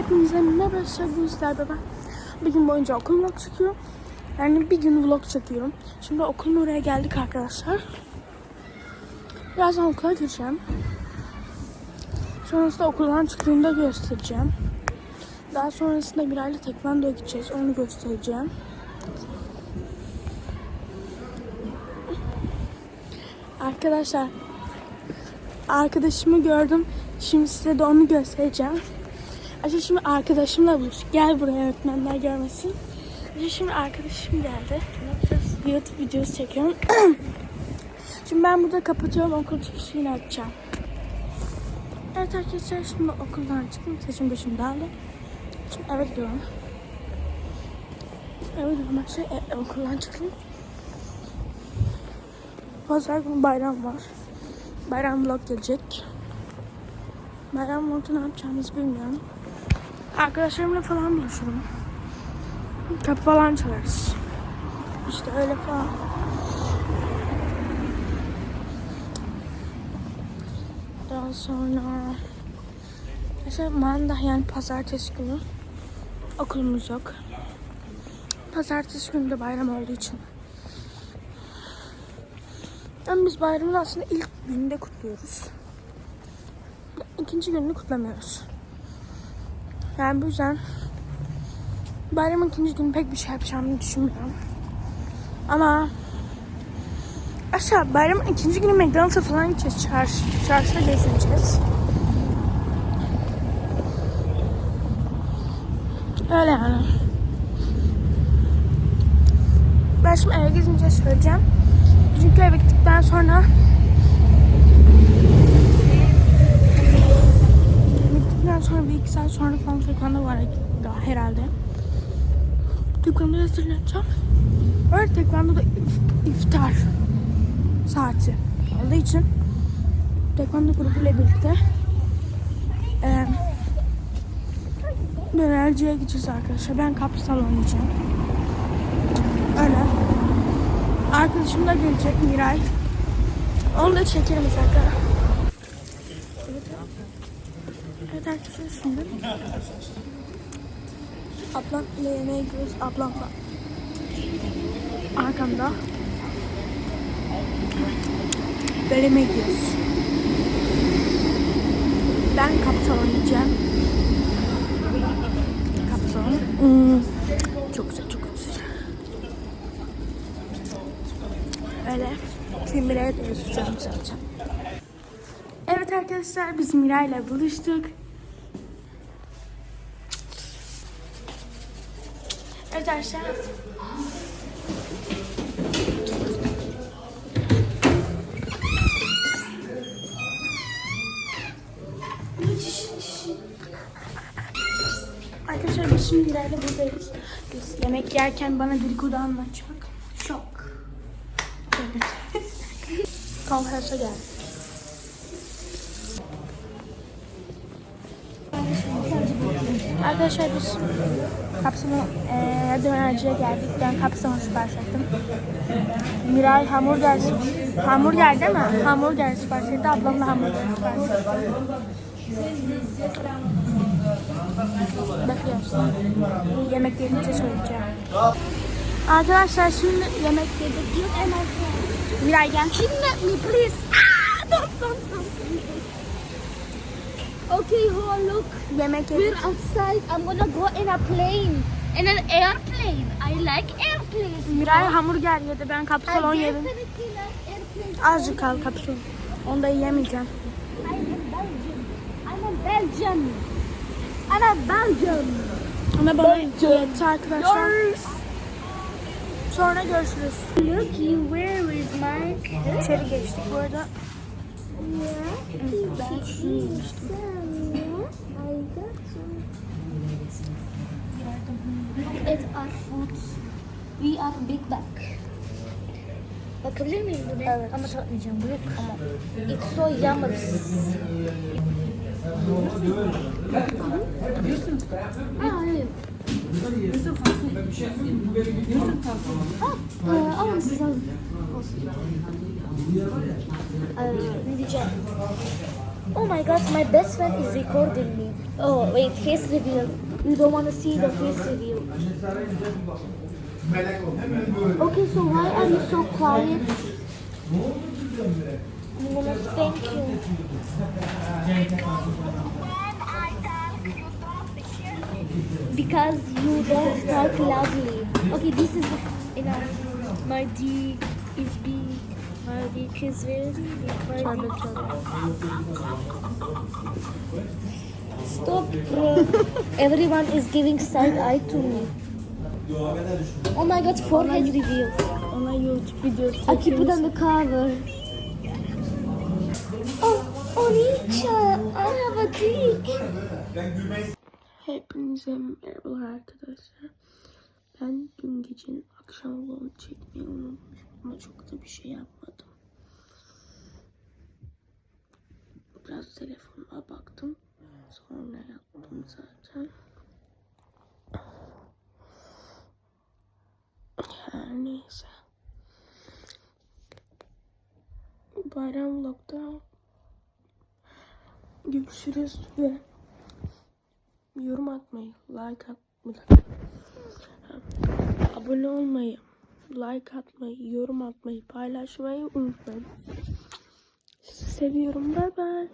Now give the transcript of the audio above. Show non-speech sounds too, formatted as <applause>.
Hepinize merhaba sevgili baba. Bir gün boyunca okul vlog çekiyorum. Yani bir gün vlog çekiyorum. Şimdi okulun oraya geldik arkadaşlar. Birazdan okula gireceğim. Sonrasında okuldan çıktığımda göstereceğim. Daha sonrasında bir ayla tekvandoya gideceğiz. Onu göstereceğim. Arkadaşlar arkadaşımı gördüm. Şimdi size de onu göstereceğim. Acaba şimdi arkadaşımla buluş. Gel buraya öğretmenler görmesin. Acaba şimdi arkadaşım geldi. YouTube videosu çekiyorum. <clears throat> şimdi ben burada kapatıyorum. Okul çıkışı yine açacağım. Evet arkadaşlar şimdi okuldan çıktım. Saçım başım dağıldı. Şimdi eve gidiyorum. Eve gidiyorum arkadaşlar. E, okuldan çıktım. Pazar günü bayram var. Bayram vlog gelecek. Bayram vlogda ne yapacağımızı bilmiyorum. Arkadaşlarımla falan buluşurum. Kapı falan çalarız. İşte öyle falan. Daha sonra mesela manda yani pazartesi günü okulumuz yok. Pazartesi günü de bayram olduğu için. Yani biz bayramın aslında ilk gününde kutluyoruz. İkinci gününü kutlamıyoruz. Yani bu yüzden bayramın ikinci günü pek bir şey yapacağımı düşünmüyorum. Ama aşağı bayramın ikinci günü McDonald's'a falan gideceğiz. Çarşı, çarşıda gezineceğiz. Öyle yani. Ben şimdi eve gidince söyleyeceğim. Çünkü eve gittikten sonra gittikten sonra bir iki saat sonra falan tekvando var daha herhalde. Tekvandoya hazırlanacağım. Öyle tekvando da if- iftar saati olduğu için tekvando grubuyla birlikte eee dönerciye gideceğiz arkadaşlar. Ben kapsal oynayacağım. Öyle. Arkadaşım da gelecek Miray. Onu da çekerim zaten. Evet arkadaşlar şimdi. Ablam ile yemeğe gidiyoruz. Ablam da arkamda. Böyle gidiyoruz. Ben kapsal oynayacağım. Kapsal. Hmm. Çok güzel, çok güzel. Öyle. Şimdi Miray'a da yazacağım. Evet arkadaşlar biz Miray'la buluştuk. Evet arkadaşlar. Arkadaşlar biz şimdi Miray'la buradayız. Biz yemek yerken bana dedikodu anlatacak. Şok. Evet. Konferansa gel. Arkadaşlar biz kapsamı eee dönerciye geldik. Ben kapsamı sipariş ettim. Miray hamburger, hamburger değil mi? Hamburger sipariş etti. Ablam da hamburger sipariş etti. Bekliyoruz. Yemek gelince söyleyeceğim. Arkadaşlar şimdi yemek yedik. Miray gel. Kidnap me, please. Ah, don't, don't, don't. Okay, Ho, look. Yemek We're yedik. outside. I'm gonna go in a plane. In an airplane. I like airplanes. Miray hamburger yedi. Ben kapsalon yedim. Azıcık kal kapsül. Onu da yiyemeyeceğim. I'm a Belgian. I'm a Belgian. I'm a Belgian. Ama bana yetti arkadaşlar. Sonra görüşürüz. Looky, where is my İçeri geçtik bu arada. It's our food. We are big back. Bakabilir miyim bu ne? Evet. Ama tatmayacağım. Bu yok ama. It's so yummy. Aa, e, alın. Olsun. Ee, ne diyeceğim? Oh my god, my best friend is recording me. Oh, wait, face reveal. You don't want to see the face reveal. Okay, so why are you so quiet? I'm gonna thank you. Because you don't talk loudly. Okay, this is enough. My D is big. Very big. My dick Stop. bro. <laughs> Everyone is giving side eye to me. Oh my god, forehead reveal. Ona YouTube videosu I keep it on the cover. Oh, Onicha, I have a dick. Hepinize merhabalar arkadaşlar. Ben dün gecenin akşam vlogunu çekmeyi unutmuşum ama çok da bir şey yapmadım. Biraz telefonuma baktım. Sonra yaptım zaten. Her neyse. Bayram vlogda görüşürüz ve yorum atmayı, like atmayı, abone olmayı, like atmayı, yorum atmayı, paylaşmayı unutmayın. Sizi seviyorum. Bay bay.